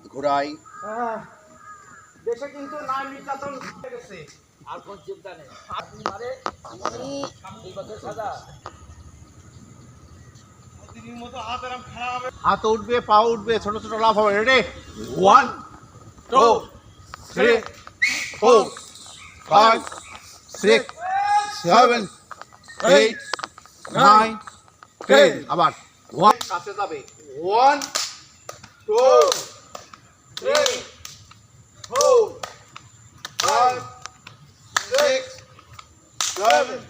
হাত ঘোরাই। দেশে কিন্তু নারী নির্যাতন গেছে। আর কোন চিন্তা নেই। আপনি মারে এই বছর সাজা। হাত উঠবে পা উঠবে ছোট ছোট লাভ হবে। Ready one two three four five six seven eight nine ten আবার। ওয়ান কাছে যাবে। One two eight, four, five, six, seven,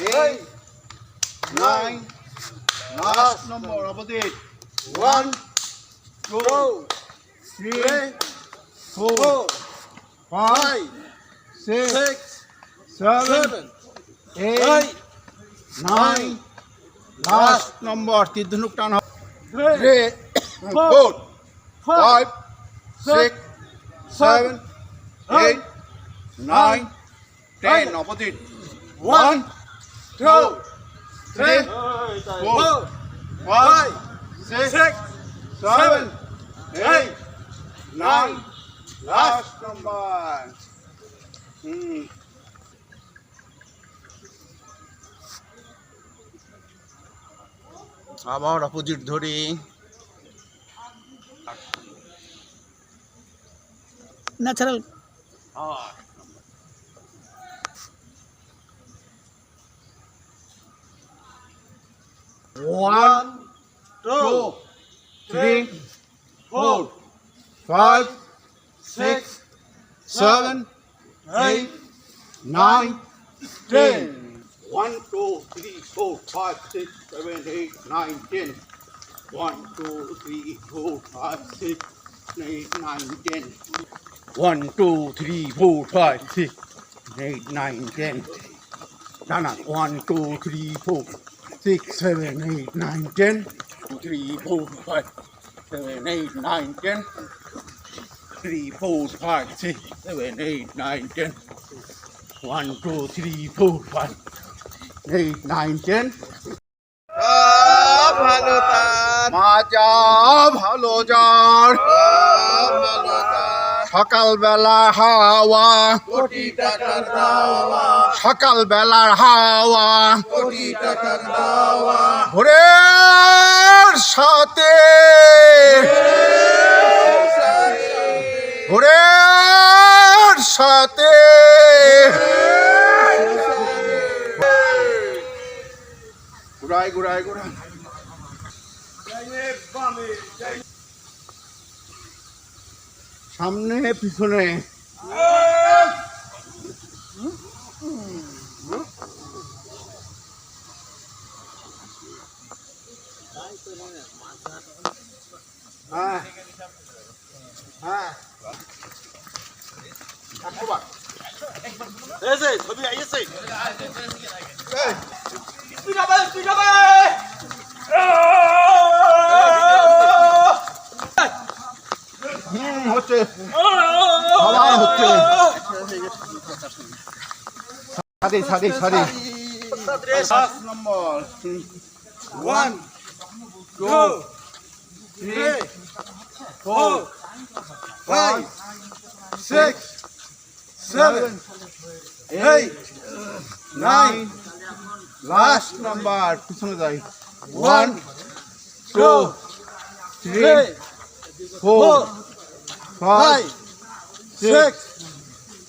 eight, nine. Last number, Abadit. One, two, three, four, five, six, seven, eight, nine. Last number, Tidhunuk Tan. Three, four, five. Six seven eight nine ten opposite one two three four, five, six, seven, eight, nine. Last number. Hmm. আবার opposite ধরি natural. Oh. One, two, three, four, five, six, seven, eight, nine, ten. One, two, three, four, five, six, seven, eight, nine, ten. One, two, three, four, five, six, eight, nine, ten. One, two, three, four, five, six, eight, nine, ten. No, no. One, two, three, four, six, seven, eight, nine, ten. Two, three, four, five, seven, eight, nine, ten. Three, four, five, six, seven, eight, nine, ten. One, two, three, four, five, eight, nine, ten. ভালো তার মা যা ভালো যার ভালো তার সকালবেলা হাওয়া। কোটি টাকার দাওয়া। সকালবেলার হাওয়া। কোটি টাকার দাওয়া। ভোরের সাথে। ভোরের সাথে। ঘুরাই ঘুরাই ঘুরাই। সামনে পিছনে। হ্যাঁ হ্যাঁ। ছবি হুম সারি সারি সারি পাঁচ নম্বর one two three four five six seven eight nine last number পিছনে যাই one two three four five six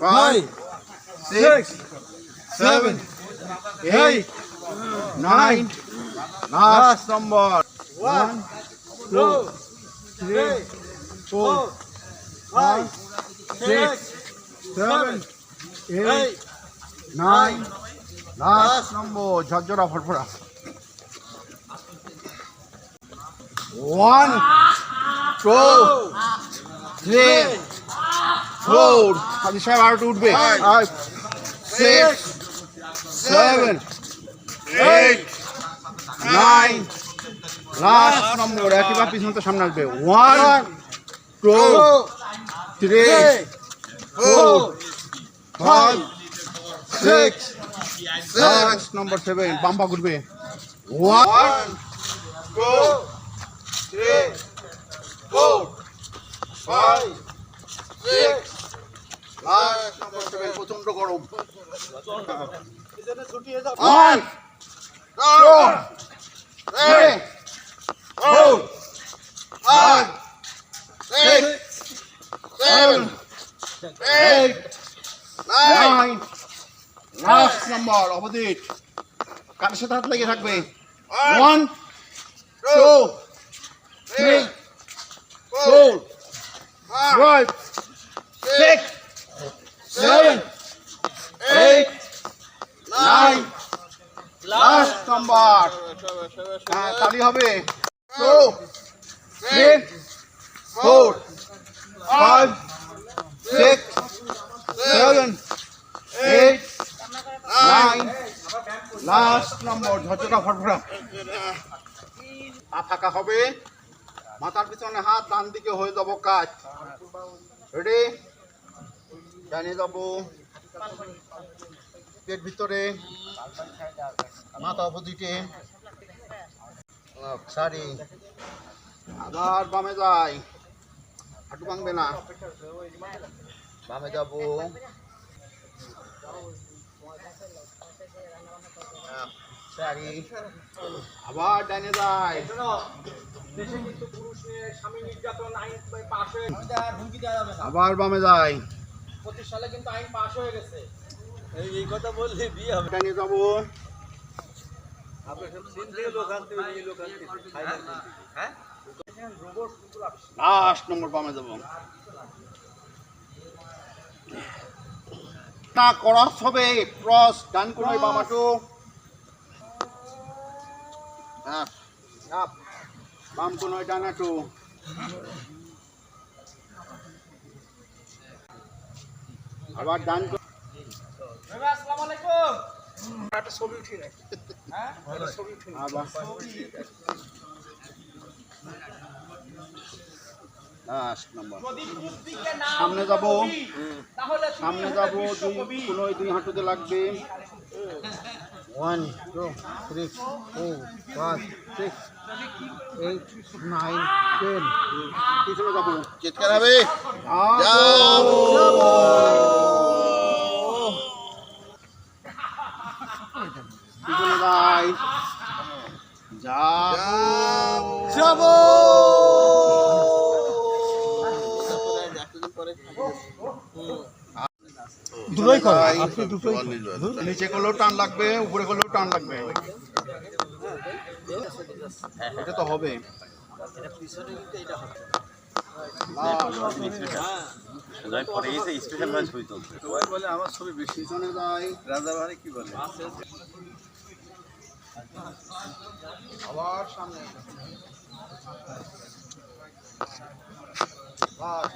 five, six, seven, eight, nine. Last number. One, two, three, four, five, six, seven, eight, nine. Last number. Jajora Farfara. One, ah, ah. two, three. Four হাজি সাহেব আর উঠবে। Six seven eight nine last number একইবার পিছন তো সামনে আসবে। One two three four five six seven number seven বাম্পা ঘুরবে। One two three four five six last number seven প্রচণ্ড গরম পিছনে ছুটিয়ে যাও One, two, three, four, five, six, seven, eight, nine. Last number, opposite. কার সাথে হাত লেগে থাকবে one two three four five six seven eight nine last number হ্যাঁ তালি হবে। Two three four five six seven eight nine last number ঝরঝরা ফটফটা পা ফাঁকা হবে। মাথার পিছনে হাত, ডান দিকে হয়ে যাব কাজ। রেডি জানিয়ে যাব পেট ভিতরে মাথা অপোজিটে সারি আবার বামে যাই। হাঁটু ভাঙবে না। বামে যাব। সারি আবার ডাইনে যাই। হয়ে আবার বামে যাই। পঁচিশ সালে কিন্তু আইন পাশ হয়ে গেছে। এই কথা বললে বিয়ে হবে। ডাইনে যাব। লাস্ট নম্বর বামে যাব। না ক্রস হবে ক্রস ডান কোনোই বাম হ্যাঁ বাম কোনোই ডান আবার ডান কো- আসসালামু আলাইকুম। একটা ছবি উঠিয়ে রাখি। হ্যাঁ? ছবি উঠিয়ে সামনে যাব। তাহলে সামনে যাব। দুই কোনোই দুই হাঁটুতে লাগবে। One two three four five six eight nine ten পিছনে যাব। চিৎকার হবে পিছনে যাই যাব। যাব দুটোই করে। আপনি দুটোই নিচে করলেও টান লাগবে উপরে করলেও টান লাগবে। এটা তো হবে পিছনে যাই আবার সামনে বাস।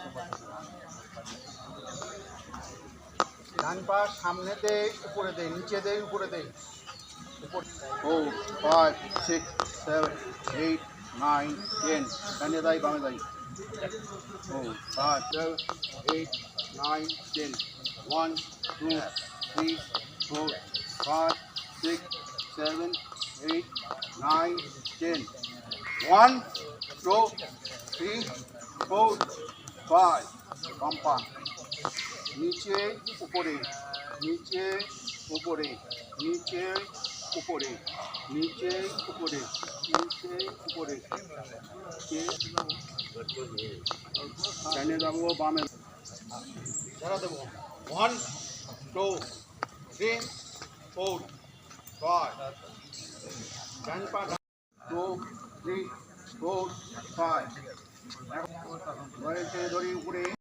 ডান পা সামনে দে, উপরে দে, নিচে দে, উপরে দে। Four five six seven eight nine ten ডানে যাই, বামে যাই। Four five seven eight nine ten one two three four five six seven eight nine ten one two three four five কম্পা নিচে উপরে। নিচে উপরে। নিচে উপরে। নিচে উপরে। নিচে উপরে। ডানে যাব বামে। ধরা দেবো। One two three four five ডান পা টু থ্রি ফোর ফাইভ ধরি উপরে।